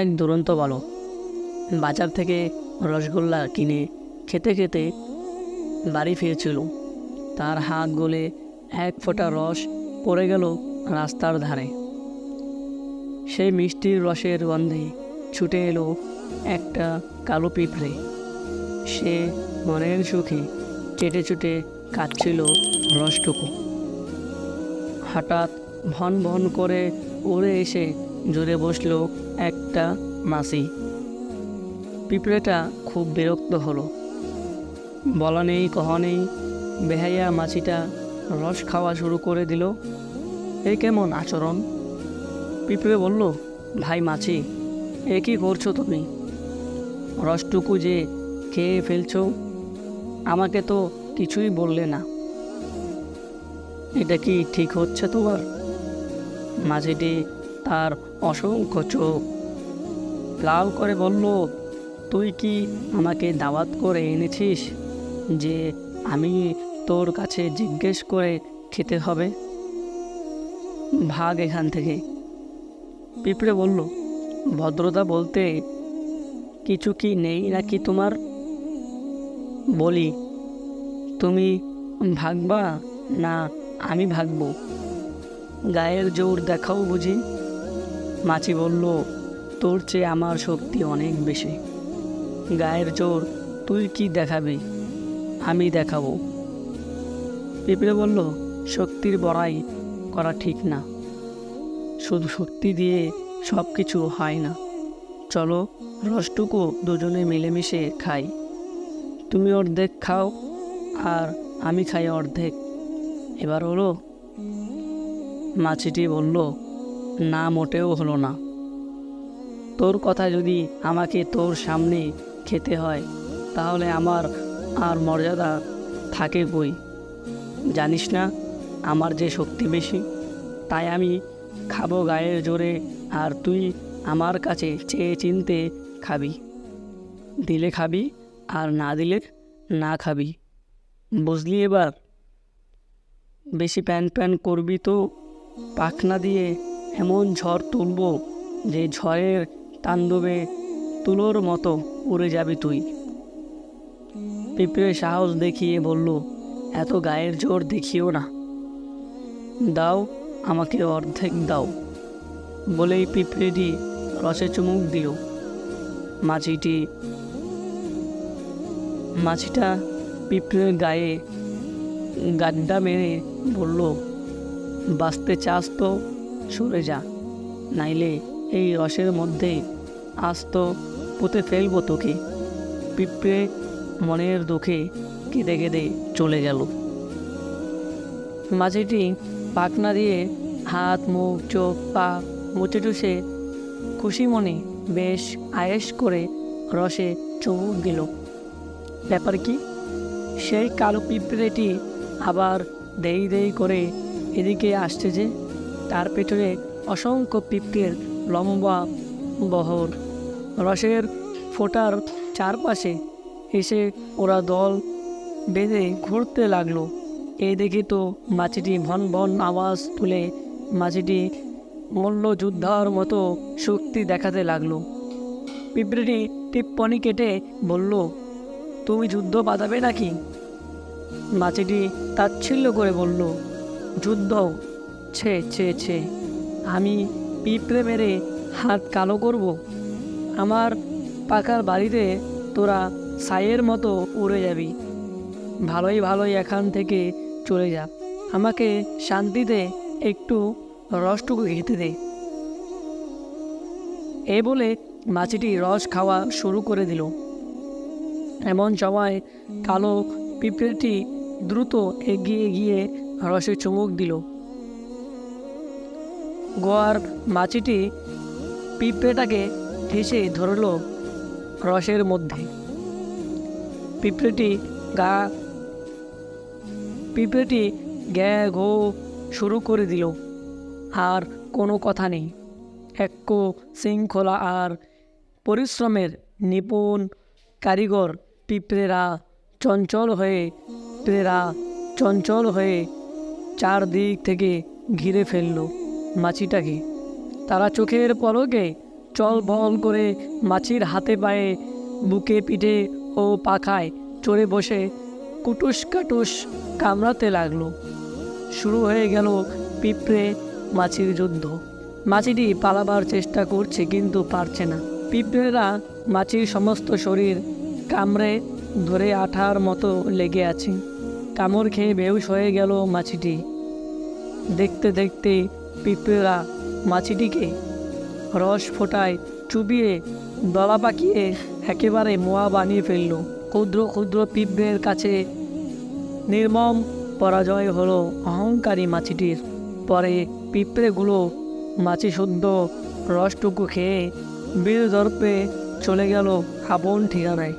এক দুরন্ত বালক বাজার থেকে রসগোল্লা কিনে খেতে খেতে বাড়ি ফিরেছিল। তার হাত গলে এক ফোঁটা রস পড়ে গেল রাস্তার ধারে। সেই মিষ্টির রসের গন্ধে ছুটে এলো একটা কালো পিঁপড়ে। সে মনের সুখে চেটে চুটে কাচ্ছিল রসটুকু। হঠাৎ ভন ভন করে উড়ে এসে জুড়ে বসল একটা মাসি। পিঁপড়েটা খুব বিরক্ত হলো। বলা নেই, কহা নেই, বেহাইয়া মাছিটা রস খাওয়া শুরু করে দিল। এ কেমন আচরণ? পিঁপড়ে বলল, ভাই মাছি, এ কী করছ তুমি? রসটুকু যে খেয়ে ফেলছ, আমাকে তো কিছুই বললে না। এটা কি ঠিক হচ্ছে তোমার? মাঝিটি তার অসংখ্য চোখ। লাল করে বলল, তুই কি আমাকে দাওয়াত করে এনেছিস যে আমি তোর কাছে জিজ্ঞেস করে খেতে হবে? ভাগ এখান থেকে। পিঁপড়ে বলল, ভদ্রতা বলতে কিছু কি নেই নাকি তোমার? বলি, তুমি ভাগবা না, আমি ভাগবো। গায়ের জোর দেখাও বুঝি? মাছি বলল, তোর চেয়ে আমার শক্তি অনেক বেশি। গায়ের জোর তুই কি দেখাবি? আমি দেখাবো। পিঁপড়ে বলল, শক্তির বড়াই করা ঠিক না। শুধু শক্তি দিয়ে সব কিছু হয় না। চলো, রসটুকু দুজনে মিলেমিশে খাই। তুমি অর্ধেক খাও আর আমি খাই অর্ধেক। এবার হলো মাছিটি বলল না মোটেও হলো না। তোর কথা যদি আমাকে তোর সামনে খেতে হয়, তাহলে আমার আর মর্যাদা থাকে কই জানিস না, আমার যে শক্তি বেশি, তাই আমি খাব গায়ের জোরে, আর তুই আমার কাছে চেয়ে চিনতে খাবি। দিলে খাবি, আর না দিলে না খাবি। বুঝলি এবার? বেশি প্যান প্যান করবি তো, পাখনা দিয়ে এমন ঝড় তুলব যে ঝড়ের তাণ্ডবে তুলোর মতো উড়ে যাবি তুই। পিঁপড়ে সাহস দেখিয়ে বলল, এত গায়ের জোর দেখিও না। দাও, আমাকে অর্ধেক দাও। বলেই পিঁপড়েটি রসে চুমুক দিল। মাছিটি মাছিটা পিঁপড়ের গায়ে গাড্ডা মেরে বলল, বাঁচতে চাস তো? সরে যা। নাইলে এই রসের মধ্যে আস্ত পুঁতে ফেলব তোকে। পিঁপড়ে মনের দুঃখে কেঁদে কেঁদে চলে গেল। মাঝিটি পাখনা দিয়ে হাত, মুখ, চোখ, পা মুছে টুসে খুশি মনে বেশ আয়েস করে রসে চুমুক দিল। ব্যাপার কি? সেই কালো পিঁপড়েটি আবার দেই দেই করে এদিকে আসছে যে? তার পেছনে অসংখ্য পিঁপড়ের লম্বা বহর। রসের ফোটার চারপাশে এসে ওরা দল বেঁধে ঘুরতে লাগল। এই দেখে তো মাছিটি ভন ভন আওয়াজ তুলে মাছিটি মল্ল যুদ্ধার মতো শক্তি দেখাতে লাগল। পিঁপড়েটি টিপ্পনি কেটে বলল, তুমি যুদ্ধ বাঁধাবে নাকি? মাছিটি তাচ্ছিল্য করে বলল যুদ্ধ ছে ছে ছে। আমি পিঁপড়ে মেরে হাত কালো করব। আমার পাকার বাড়িতে তোরা সাইয়ের মতো উড়ে যাবি। ভালোই ভালোই এখান থেকে চলে যা। আমাকে শান্তিতে একটু রসটুকু খেতে দে। এ বলে মাছিটি রস খাওয়া শুরু করে দিল। এমন সময় কালো পিঁপড়েটি দ্রুত এগিয়ে গিয়ে রসে চুমুক দিল। গোয়ার মাছিটি পিঁপড়েটাকে ঠেসে ধরল রসের মধ্যে। পিঁপড়েটি গা, পিঁপড়েটি গ্যা ঘো শুরু করে দিল। আর কোনো কথা নেই। এক শৃঙ্খলা আর পরিশ্রমের নিপুণ কারিগর পিঁপড়েরা চঞ্চল হয়ে, পিঁপড়েরা চঞ্চল হয়ে চারদিক থেকে ঘিরে ফেলল। মাছিটাকে। তারা চোখের পলকে চল বল করে মাছির হাতে পায়ে বুকে পিঠে ও পাখায় চড়ে বসে কুটুস কাটুস কামড়াতে লাগল। শুরু হয়ে গেল পিঁপড়ে মাছির যুদ্ধ। মাছিটি পালাবার চেষ্টা করছে কিন্তু পারছে না। পিঁপড়েরা মাছির সমস্ত শরীর কামড়ে ধরে আঠার মতো লেগে আছে। কামড় খেয়ে বেহুশ হয়ে গেল মাছিটি। দেখতে দেখতে পিঁপড়েরা মাছিটিকে রস ফোটায়, চুবিয়ে, দলা পাকিয়ে একেবারে মোয়া বানিয়ে ফেলল। ক্ষুদ্র ক্ষুদ্র পিঁপড়ের কাছে নির্মম পরাজয় হলো অহংকারী মাছিটির। পরে পিঁপড়েগুলো মাছি শুদ্ধ রসটুকু খেয়ে বীর দর্পে চলে গেল আপন ঠিকানায়।